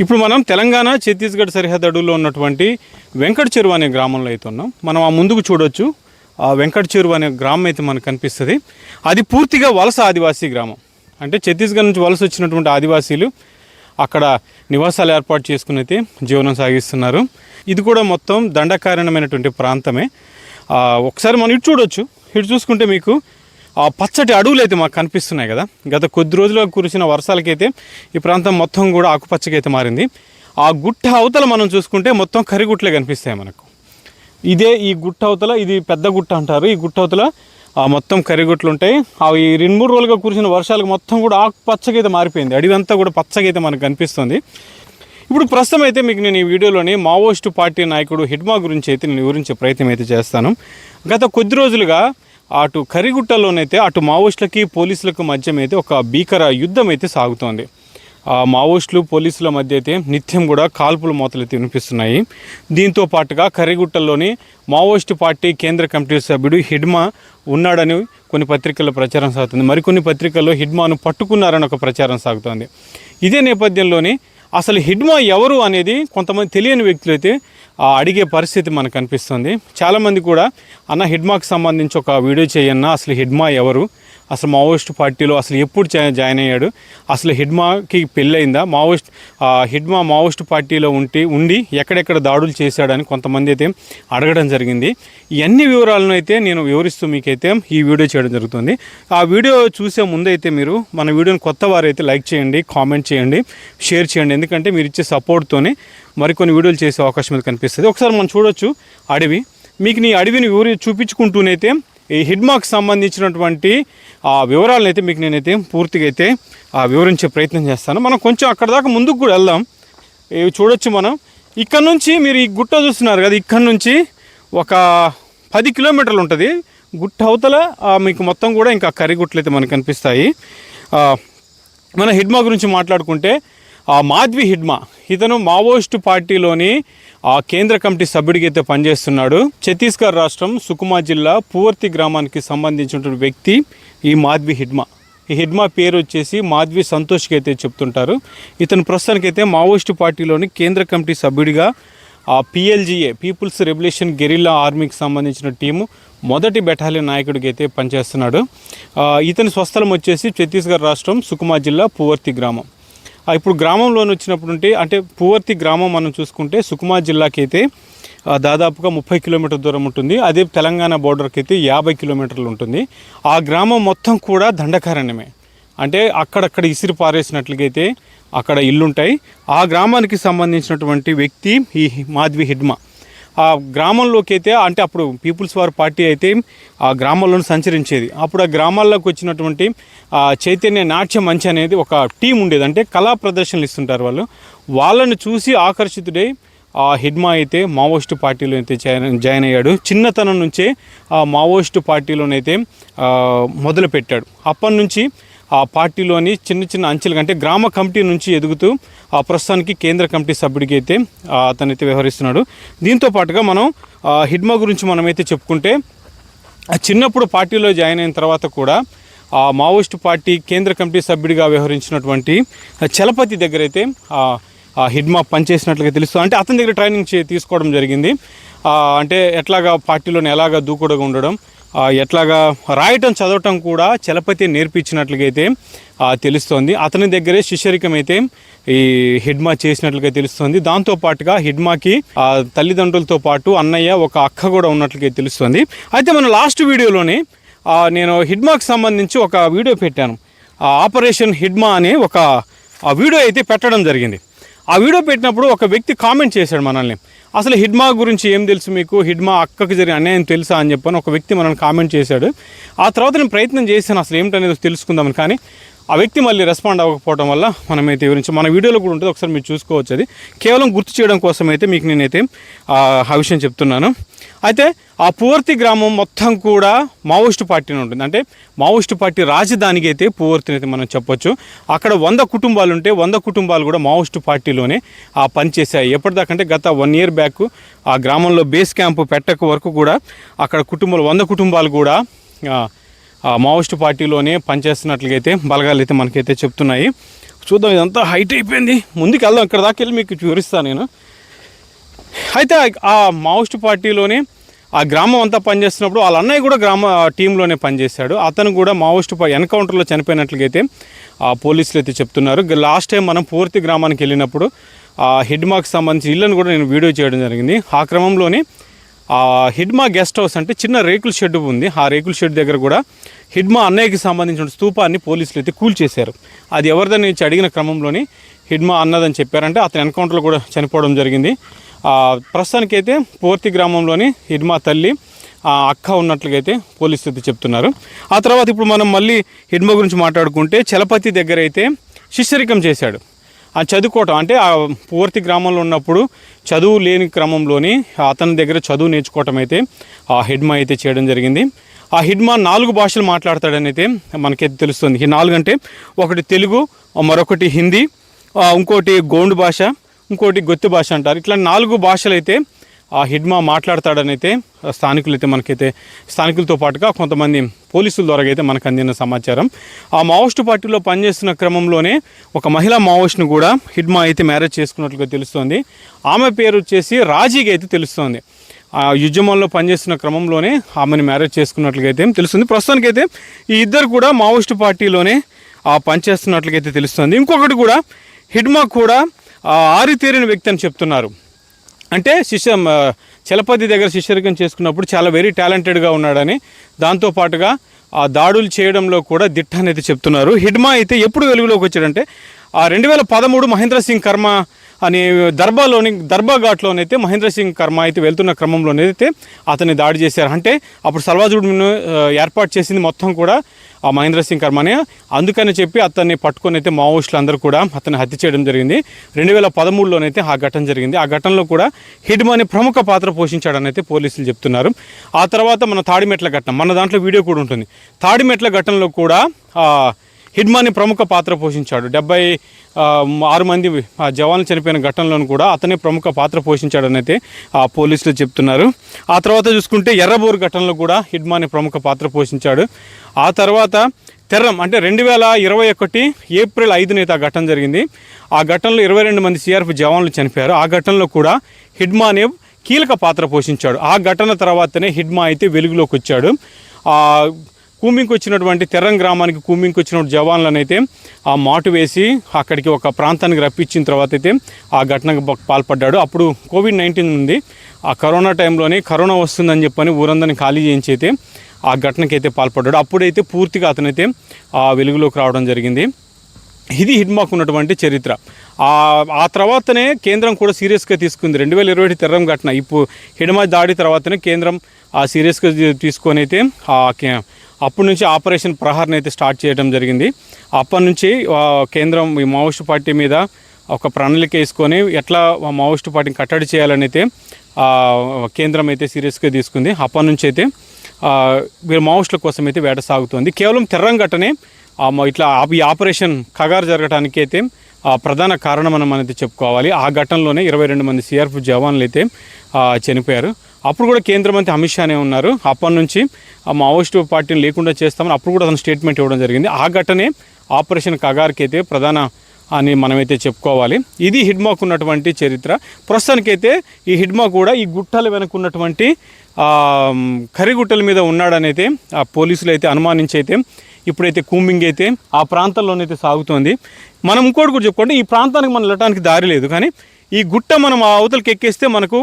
ఇప్పుడు మనం తెలంగాణ ఛత్తీస్గఢ్ సరిహద్దు అడవుల్లో ఉన్నటువంటి వెంకట చెరువు అనే గ్రామంలో అయితే ఉన్నాం. మనం ఆ ముందుకు చూడొచ్చు. ఆ వెంకట చెరువు అనే గ్రామం అయితే మనకు కనిపిస్తుంది. అది పూర్తిగా వలస ఆదివాసీ గ్రామం. అంటే ఛత్తీస్గఢ్ నుంచి వలస వచ్చినటువంటి ఆదివాసీలు అక్కడ నివాసాలు ఏర్పాటు చేసుకుని అయితే జీవనం సాగిస్తున్నారు. ఇది కూడా మొత్తం దండకారణమైనటువంటి ప్రాంతమే. ఒకసారి మనం ఇటు చూడొచ్చు. ఇటు చూసుకుంటే మీకు ఆ పచ్చటి అడవులు అయితే మాకు కనిపిస్తున్నాయి కదా. గత కొద్ది రోజులుగా కురిసిన వర్షాలకైతే ఈ ప్రాంతం మొత్తం కూడా ఆకుపచ్చగా అయితే మారింది. ఆ గుట్ట అవతల మనం చూసుకుంటే మొత్తం కరిగుట్లే కనిపిస్తాయి మనకు. ఇదే ఈ గుట్ట అవతల ఇది పెద్ద గుట్ట అంటారు. ఈ గుట్ట అవతల మొత్తం కరిగుట్లు ఉంటాయి. అవి ఈ రెండు మూడు రోజులుగా కురిసిన వర్షాలకు మొత్తం కూడా ఆకుపచ్చగా అయితే మారిపోయింది. అడవి అంతా కూడా పచ్చగా అయితే మనకు కనిపిస్తుంది. ఇప్పుడు ప్రస్తుతం అయితే మీకు నేను ఈ వీడియోలోని మావోయిస్టు పార్టీ నాయకుడు హిడ్మా గురించి అయితే నేను వివరించే ప్రయత్నం అయితే చేస్తాను. గత కొద్ది రోజులుగా అటు కరిగుట్టలోనైతే అటు మావోయిస్టులకి పోలీసులకు మధ్య అయితే ఒక భీకర యుద్ధం అయితే సాగుతోంది. ఆ మావోయిస్టులు పోలీసుల మధ్య అయితే నిత్యం కూడా కాల్పుల మోతలైతే అయితే వినిపిస్తున్నాయి. దీంతో పాటుగా కరిగుట్టలోని మావోయిస్టు పార్టీ కేంద్ర కమిటీ సభ్యుడు హిడ్మా ఉన్నాడని కొన్ని పత్రికల్లో ప్రచారం సాగుతుంది. మరికొన్ని పత్రికల్లో హిడ్మాను పట్టుకున్నారని ఒక ప్రచారం సాగుతోంది. ఇదే నేపథ్యంలోని అసలు హిడ్మా ఎవరు అనేది కొంతమంది తెలియని వ్యక్తులు అయితే అడిగే పరిస్థితి మనకు కనిపిస్తుంది చాలామంది కూడా అన్న హిడ్మాకి సంబంధించి ఒక వీడియో చేయన్నా అసలు హిడ్మా ఎవరు? అసలు మావోయిస్ట్ పార్టీలో అసలు ఎప్పుడు జాయిన్ అయ్యాడు? అసలు హిడ్మాకి పెళ్ళయిందా? మావోయిస్ట్ హిడ్మా మావోయిస్ట్ పార్టీలో ఉండి ఉండి ఎక్కడెక్కడ దాడులు చేశాడని కొంతమంది అయితే అడగడం జరిగింది. ఇవన్నీ వివరాలను అయితే నేను వివరిస్తూ మీకైతే ఈ వీడియో చేయడం జరుగుతుంది. ఆ వీడియో చూసే ముందైతే మీరు మన వీడియోని కొత్త వారైతే లైక్ చేయండి కామెంట్ చేయండి షేర్ చేయండి. ఎందుకంటే మీరు ఇచ్చే సపోర్ట్తోనే మరికొన్ని వీడియోలు చేసే అవకాశం అయితే కనిపిస్తుంది. ఒకసారి మనం చూడొచ్చు అడవి. మీకు నీ అడవిని వివరి చూపించుకుంటూనైతే ఈ హిడ్మాకి సంబంధించినటువంటి ఆ వివరాలను అయితే మీకు నేనైతే పూర్తిగా అయితే ఆ వివరించే ప్రయత్నం చేస్తాను. మనం కొంచెం అక్కడ దాకా ముందుకు కూడా వెళ్దాం. ఇవి చూడొచ్చు మనం. ఇక్కడ నుంచి మీరు ఈ గుట్ట చూస్తున్నారు కదా ఇక్కడ నుంచి ఒక పది కిలోమీటర్లు ఉంటుంది. గుట్ట అవతల మీకు మొత్తం కూడా ఇంకా కర్రిగుట్లు అయితే మనకు కనిపిస్తాయి. మన హిడ్మా గురించి మాట్లాడుకుంటే మాధ్వి హిడ్మా ఇతను మావోయిస్టు పార్టీలోని ఆ కేంద్ర కమిటీ సభ్యుడికి అయితే పనిచేస్తున్నాడు. ఛత్తీస్గఢ్ రాష్ట్రం సుకుమా జిల్లా పూవర్తి గ్రామానికి సంబంధించినటువంటి వ్యక్తి ఈ మాధ్వి హిడ్మా. ఈ హిడ్మా పేరు వచ్చేసి మాధ్వి సంతోష్కి అయితే చెప్తుంటారు. ఇతను ప్రస్తుతానికైతే మావోయిస్టు పార్టీలోని కేంద్ర కమిటీ సభ్యుడిగా ఆ పిఎల్జిఏ పీపుల్స్ రెవల్యూషన్ గెరిల్లా ఆర్మీకి సంబంధించిన టీము మొదటి బెటాలియన్ నాయకుడికి అయితే పనిచేస్తున్నాడు. ఇతని స్వస్థలం వచ్చేసి ఛత్తీస్గఢ్ రాష్ట్రం సుకుమా జిల్లా పూవర్తి గ్రామం. ఇప్పుడు గ్రామంలోని వచ్చినప్పుడు ఉంటే అంటే పూవర్తి గ్రామం మనం చూసుకుంటే సుకుమార్ జిల్లాకి అయితే దాదాపుగా ముప్పై కిలోమీటర్ దూరం ఉంటుంది. అదే తెలంగాణ బోర్డర్కి అయితే యాభై కిలోమీటర్లు ఉంటుంది. ఆ గ్రామం మొత్తం కూడా దండకారణ్యమే. అంటే అక్కడక్కడ ఇసిరి పారేసినట్లుగైతే అక్కడ ఇల్లుంటాయి. ఆ గ్రామానికి సంబంధించినటువంటి వ్యక్తి ఈ మాధ్వి హిడ్మా. ఆ గ్రామంలోకి అయితే అంటే అప్పుడు పీపుల్స్ వార్ పార్టీ అయితే ఆ గ్రామంలో సంచరించేది. అప్పుడు ఆ గ్రామాల్లోకి వచ్చినటువంటి ఆ చైతన్య నాట్య మంచి అనేది ఒక టీం ఉండేది. అంటే కళా ప్రదర్శనలు ఇస్తుంటారు వాళ్ళు. వాళ్ళని చూసి ఆకర్షితుడై ఆ హిడ్మా అయితే మావోయిస్టు పార్టీలో అయితే జాయిన్ జాయిన్ అయ్యాడు. చిన్నతనం నుంచే ఆ మావోయిస్టు పార్టీలోనైతే మొదలుపెట్టాడు. అప్పటి నుంచి ఆ పార్టీలోని చిన్న చిన్న అంచెలు అంటే గ్రామ కమిటీ నుంచి ఎదుగుతూ ఆ ప్రస్తుతానికి కేంద్ర కమిటీ సభ్యుడికి అయితే అతనైతే వ్యవహరిస్తున్నాడు. దీంతో పాటుగా మనం ఆ, హిడ్మా గురించి మనమైతే చెప్పుకుంటే ఆ చిన్నప్పుడు పార్టీలో జాయిన్ అయిన తర్వాత కూడా ఆ మావోయిస్టు పార్టీ కేంద్ర కమిటీ సభ్యుడిగా వ్యవహరించినటువంటి చలపతి దగ్గర అయితే ఆ, హిడ్మా పనిచేసినట్లుగా తెలుస్తుంది. అంటే అతని దగ్గర ట్రైనింగ్ తీసుకోవడం జరిగింది. అంటే ఎట్లాగా పార్టీలోని ఎలాగా దూకుడుగా ఉండడం ఎట్లాగా రాయటం చదవటం కూడా చలపతి నేర్పించినట్లయితే తెలుస్తోంది. అతని దగ్గరే శిష్యరికం అయితే ఈ హిడ్మా చేసినట్లుగా తెలుస్తోంది. దాంతో పాటుగా హిడ్మాకి ఆ, తల్లిదండ్రులతో పాటు అన్నయ్య ఒక అక్క కూడా ఉన్నట్లుగా తెలుస్తోంది. అయితే మన లాస్ట్ వీడియోలోనే నేను హిడ్మాకి సంబంధించి ఒక వీడియో పెట్టాను. ఆ ఆపరేషన్ హిడ్మా అనే ఒక వీడియో అయితే పెట్టడం జరిగింది. ఆ వీడియో పెట్టినప్పుడు ఒక వ్యక్తి కామెంట్ చేశాడు మనల్ని. అసలు హిడ్మా గురించి ఏం తెలుసు మీకు? హిడ్మా అక్కకి జరిగిన అన్యాయం తెలుసా అని చెప్పని ఒక వ్యక్తి మనల్ని కామెంట్ చేశాడు. ఆ తర్వాత నేను ప్రయత్నం చేశాను అసలు ఏమిటనేది తెలుసుకుందామని కానీ ఆ వ్యక్తి మళ్ళీ రెస్పాండ్ అవ్వకపోవడం వల్ల మనమైతే గురించి మన వీడియోలో కూడా ఉంటుంది ఒకసారి మీరు చూసుకోవచ్చు అది. కేవలం గుర్తు చేయడం కోసం అయితే మీకు నేనైతే ఆ విషయం చెప్తున్నాను. అయితే ఆ పూర్తి గ్రామం మొత్తం కూడా మావోయిస్టు పార్టీని ఉంటుంది. అంటే మావోయిస్టు పార్టీ రాజధానికి అయితే పూర్తిని అయితే మనం చెప్పొచ్చు. అక్కడ వంద కుటుంబాలు ఉంటే వంద కుటుంబాలు కూడా మావోయిస్టు పార్టీలోనే ఆ పనిచేశాయి. ఎప్పటిదాకంటే గత వన్ ఇయర్ బ్యాక్ ఆ గ్రామంలో బేస్ క్యాంప్ పెట్టక వరకు కూడా అక్కడ కుటుంబాలు వంద కుటుంబాలు కూడా ఆ, మావోయిస్టు పార్టీలోనే పనిచేస్తున్నట్లుగా అయితే బలగాలు అయితే మనకైతే చెప్తున్నాయి. చూద్దాం ఇదంతా హైట్ అయిపోయింది. ముందుకు వెళ్దాం ఇక్కడ దాకా వెళ్ళి మీకు వివరిస్తాను నేను. అయితే ఆ- ఆ మావోయిస్ట్ పార్టీలోనే ఆ గ్రామం అంతా పనిచేస్తున్నప్పుడు వాళ్ళ అన్నయ్య కూడా గ్రామ టీంలోనే పనిచేశాడు. అతను కూడా మావోయిస్ట్ ఎన్కౌంటర్లో చనిపోయినట్లుగా అయితే ఆ పోలీసులు అయితే చెప్తున్నారు. లాస్ట్ టైం మనం పూర్తి గ్రామానికి వెళ్ళినప్పుడు ఆ హిడ్మాకి సంబంధించిన ఇళ్ళను కూడా నేను వీడియో చేయడం జరిగింది. ఆ క్రమంలోనే ఆ హిడ్మా గెస్ట్ హౌస్ అంటే చిన్న రేకుల షెడ్ ఉంది. ఆ రేకుల షెడ్ దగ్గర కూడా హిడ్మా అన్నయ్యకి సంబంధించిన స్తూపాన్ని పోలీసులు అయితే కూల్చేశారు అది ఎవరిదని నుంచి అడిగిన క్రమంలోని హిడ్మా అన్నదని చెప్పారంటే అతని ఎన్కౌంటర్లో కూడా చనిపోవడం జరిగింది. ప్రస్తుతానికైతే పూర్తి గ్రామంలోని హిడ్మా తల్లి ఆ అక్క ఉన్నట్లుగైతే అయితే పోలీసులు అయితే చెప్తున్నారు. ఆ తర్వాత ఇప్పుడు మనం మళ్ళీ హిడ్మ గురించి మాట్లాడుకుంటే చలపతి దగ్గర అయితే శిష్యరికం చేశాడు. ఆ చదువుకోవటం అంటే ఆ పూర్తి గ్రామంలో ఉన్నప్పుడు చదువు లేని క్రమంలోని అతని దగ్గర చదువు నేర్చుకోవటం అయితే ఆ హిడ్మా అయితే చేయడం జరిగింది. ఆ హిడ్మా నాలుగు భాషలు మాట్లాడతాడని అయితే మనకైతే తెలుస్తుంది. ఈ నాలుగు అంటే ఒకటి తెలుగు మరొకటి హిందీ ఇంకోటి గోండు భాష ఇంకోటి గొత్తి భాష అంటారు. ఇట్లా నాలుగు భాషలు అయితే ఆ హిడ్మా మాట్లాడతాడని అయితే స్థానికులు అయితే మనకైతే స్థానికులతో పాటుగా కొంతమంది పోలీసుల ద్వారా అయితే మనకు అందిన సమాచారం. ఆ మావోయిస్ట్ పార్టీలో పనిచేస్తున్న క్రమంలోనే ఒక మహిళా మావోయిస్ట్ను కూడా హిడ్మా అయితే మ్యారేజ్ చేసుకున్నట్లుగా తెలుస్తోంది. ఆమె పేరు వచ్చేసి రాజీగా అయితే తెలుస్తోంది. ఆ ఉద్యమంలో పనిచేస్తున్న క్రమంలోనే ఆమెను మ్యారేజ్ చేసుకున్నట్లుగా అయితే తెలుస్తుంది. ప్రస్తుతానికైతే ఈ ఇద్దరు కూడా మావోయిస్టు పార్టీలోనే ఆ పనిచేస్తున్నట్లుగా అయితే తెలుస్తుంది. ఇంకొకటి కూడా హిడ్మా కూడా ఆరితేరిన వ్యక్తి అని చెప్తున్నారు. అంటే శిష్య చలపతి దగ్గర శిష్యరికం చేసుకున్నప్పుడు చాలా వెరీ టాలెంటెడ్గా ఉన్నాడని దాంతోపాటుగా ఆ దాడులు చేయడంలో కూడా దిట్ట అనేది చెప్తున్నారు. హిడ్మా అయితే ఎప్పుడు వెలుగులోకి వచ్చాడంటే ఆ రెండు వేల పదమూడు మహేంద్ర సింగ్ కర్మ అని దర్బాలోని దర్బా ఘాట్లోనైతే మహేంద్ర సింగ్ కర్మ అయితే వెళ్తున్న క్రమంలోనైతే అతన్ని దాడి చేశారు. అంటే అప్పుడు సల్వాజుడును ఏర్పాటు చేసింది మొత్తం కూడా ఆ మహేంద్ర సింగ్ కర్మనే. అందుకని చెప్పి అతన్ని పట్టుకొని అయితే మావోయిస్టులు అందరూ కూడా అతన్ని హత్య చేయడం జరిగింది. రెండు వేల పదమూడులోనైతే ఆ ఘటన జరిగింది. ఆ ఘటనలో కూడా హిడ్మాని ప్రముఖ పాత్ర పోషించాడని అయితే పోలీసులు చెప్తున్నారు. ఆ తర్వాత మన తాడిమెట్ల ఘటన మన దాంట్లో వీడియో కూడా ఉంటుంది. తాడిమెట్ల ఘటనలో కూడా హిడ్మాని ప్రముఖ పాత్ర పోషించాడు. డెబ్బై ఆరు మంది ఆ, జవాన్లు చనిపోయిన ఘటనలోనూ కూడా అతనే ప్రముఖ పాత్ర పోషించాడని అయితే ఆ, పోలీసులు చెప్తున్నారు. ఆ తర్వాత చూసుకుంటే ఎర్రబోరు ఘటనలో కూడా హిడ్మాని ప్రముఖ పాత్ర పోషించాడు. ఆ తర్వాత తెర్రం అంటే రెండు వేల ఇరవై ఒకటి ఏప్రిల్ ఐదున అయితే ఆ ఘటన జరిగింది. ఆ ఘటనలో ఇరవై రెండు మంది సిఆర్పి జవాన్లు చనిపోయారు. ఆ ఘటనలో కూడా హిడ్మానే కీలక పాత్ర పోషించాడు. ఆ ఘటన తర్వాతనే హిడ్మా అయితే వెలుగులోకి వచ్చాడు. కూమింగ్కి వచ్చినటువంటి తెరం గ్రామానికి కూమింకి వచ్చిన జవాన్లను అయితే ఆ మాటు వేసి అక్కడికి ఒక ప్రాంతానికి రప్పించిన తర్వాత అయితే ఆ ఘటనకు పాల్పడ్డాడు. అప్పుడు కోవిడ్ నైన్టీన్ ఉంది. ఆ కరోనా టైంలోనే కరోనా వస్తుందని చెప్పని ఊరందరిని ఖాళీ చేయించి అయితే ఆ ఘటనకి అయితే పాల్పడ్డాడు. అప్పుడైతే పూర్తిగా అతనైతే ఆ వెలుగులోకి రావడం జరిగింది. ఇది హిడ్మాకు ఉన్నటువంటి చరిత్ర. ఆ తర్వాతనే కేంద్రం కూడా సీరియస్గా తీసుకుంది. రెండు వేల ఇరవై ఒకటి తెరం ఘటన. ఇప్పుడు హిడ్మా దాడి తర్వాతనే కేంద్రం ఆ సీరియస్గా తీసుకొని అయితే ఆ కే- అప్పటి నుంచి ఆపరేషన్ ప్రహార్ని అయితే స్టార్ట్ చేయడం జరిగింది. అప్పటి నుంచి కేంద్రం ఈ మావోయిస్ట్ పార్టీ మీద ఒక ప్రణాళిక వేసుకొని ఎట్లా ఆ మావోయిస్ట్ పార్టీని కట్టడి చేయాలని అయితే కేంద్రం అయితే సీరియస్గా తీసుకుంది. అప్పటి నుంచి అయితే వీరు మావోయిస్టుల కోసం అయితే వేట సాగుతుంది. కేవలం తెర్రంగట్టనే ఇట్లా ఈ ఆపరేషన్ కగారు జరగడానికి అయితే ఆ ప్రధాన కారణం అని మనం అయితే చెప్పుకోవాలి. ఆ ఘటనలోనే ఇరవై రెండు మంది సిఆర్పి జవాన్లు అయితే చనిపోయారు. అప్పుడు కూడా కేంద్ర మంత్రి అమిత్ షానే ఉన్నారు. అప్పటి నుంచి ఆ మావోయిస్టు పార్టీని లేకుండా చేస్తామని అప్పుడు కూడా అతను స్టేట్మెంట్ ఇవ్వడం జరిగింది. ఆ ఘటనే ఆపరేషన్ కగార్కి అయితే ప్రధాన అని మనమైతే చెప్పుకోవాలి. ఇది హిడ్మాకు ఉన్నటువంటి చరిత్ర. ప్రస్తుతానికైతే ఈ హిడ్మా కూడా ఈ గుట్టల వెనక ఉన్నటువంటి కరిగుట్టల మీద ఉన్నాడనైతే ఆ పోలీసులు అయితే అనుమానించి అయితే ఇప్పుడైతే కూంబింగ్ అయితే ఆ ప్రాంతంలోనైతే సాగుతోంది. మనం ఇంకోటి కూడా చెప్పుకుంటే ఈ ప్రాంతానికి మనం వెళ్ళడానికి దారి లేదు. కానీ ఈ గుట్ట మనం ఆ అవతలకి ఎక్కేస్తే మనకు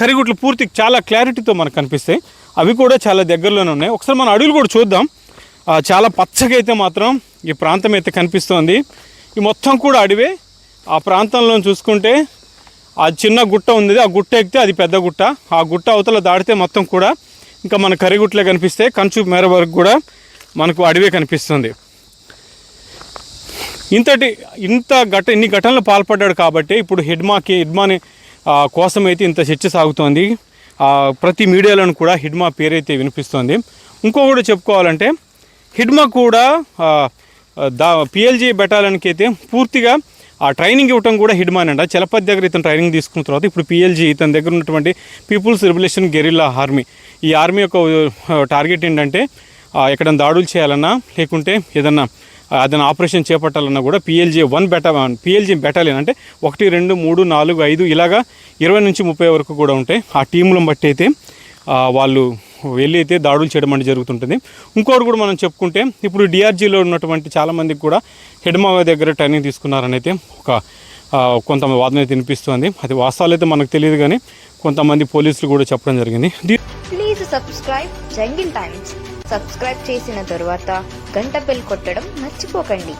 కరిగుట్లు పూర్తి చాలా క్లారిటీతో మనకు కనిపిస్తాయి. అవి కూడా చాలా దగ్గరలోనే ఉన్నాయి. ఒకసారి మన అడవులు కూడా చూద్దాం. చాలా పచ్చగా అయితే మాత్రం ఈ ప్రాంతం అయితే కనిపిస్తోంది. ఈ మొత్తం కూడా అడవే. ఆ ప్రాంతంలో చూసుకుంటే ఆ చిన్న గుట్ట ఉంది ఆ గుట్ట ఎక్కితే అది పెద్ద గుట్ట. ఆ గుట్ట అవతల దాటితే మొత్తం కూడా ఇంకా మన కరిగుట్లే కనిపిస్తే కంచు మేర వరకు కూడా మనకు అడవే కనిపిస్తుంది. ఇంతటి ఇంత ఘట ఇన్ని ఘటనలు పాల్పడ్డాడు కాబట్టి ఇప్పుడు హిడ్మాకి హిడ్మాని కోసం అయితే ఇంత చర్చ సాగుతోంది. ప్రతి మీడియాలోనూ కూడా హిడ్మా పేరైతే వినిపిస్తోంది. ఇంకో కూడా చెప్పుకోవాలంటే హిడ్మా కూడా దా పిఎల్జీ బెటాలియన్కి అయితే పూర్తిగా ఆ ట్రైనింగ్ ఇవ్వటం కూడా హిడ్మాన్ అంట చలపతి దగ్గర ఇతను ట్రైనింగ్ తీసుకున్న తర్వాత ఇప్పుడు పిఎల్జీ ఇతని దగ్గర ఉన్నటువంటి పీపుల్స్ రివల్యూషన్ గెరిల్లా ఆర్మీ. ఈ ఆర్మీ యొక్క టార్గెట్ ఏంటంటే ఎక్కడైనా దాడులు చేయాలన్నా లేకుంటే ఏదన్నా అతను ఆపరేషన్ చేపట్టాలన్నా కూడా పిఎల్జీ వన్ బెటా పిఎల్జీ బెటాలియన్ అంటే ఒకటి రెండు మూడు నాలుగు ఐదు ఇలాగా ఇరవై నుంచి ముప్పై వరకు కూడా ఉంటాయి. ఆ టీంలను బట్టి అయితే వాళ్ళు వెళ్ళి అయితే దాడులు చేయడం అంటే జరుగుతుంటుంది. ఇంకోటి కూడా మనం చెప్పుకుంటే ఇప్పుడు డిఆర్జీలో ఉన్నటువంటి చాలామందికి కూడా హెడ్మా దగ్గర ట్రైనింగ్ తీసుకున్నారని అయితే ఒక కొంత వాదన అయితే వినిపిస్తుంది. అది వాస్తవాలు అయితే మనకు తెలియదు కానీ కొంతమంది పోలీసులు కూడా చెప్పడం జరిగింది. Please subscribe Jungle Times subscribe చేసిన తరువాత గంట బెల్ కొట్టడం మర్చిపోకండి.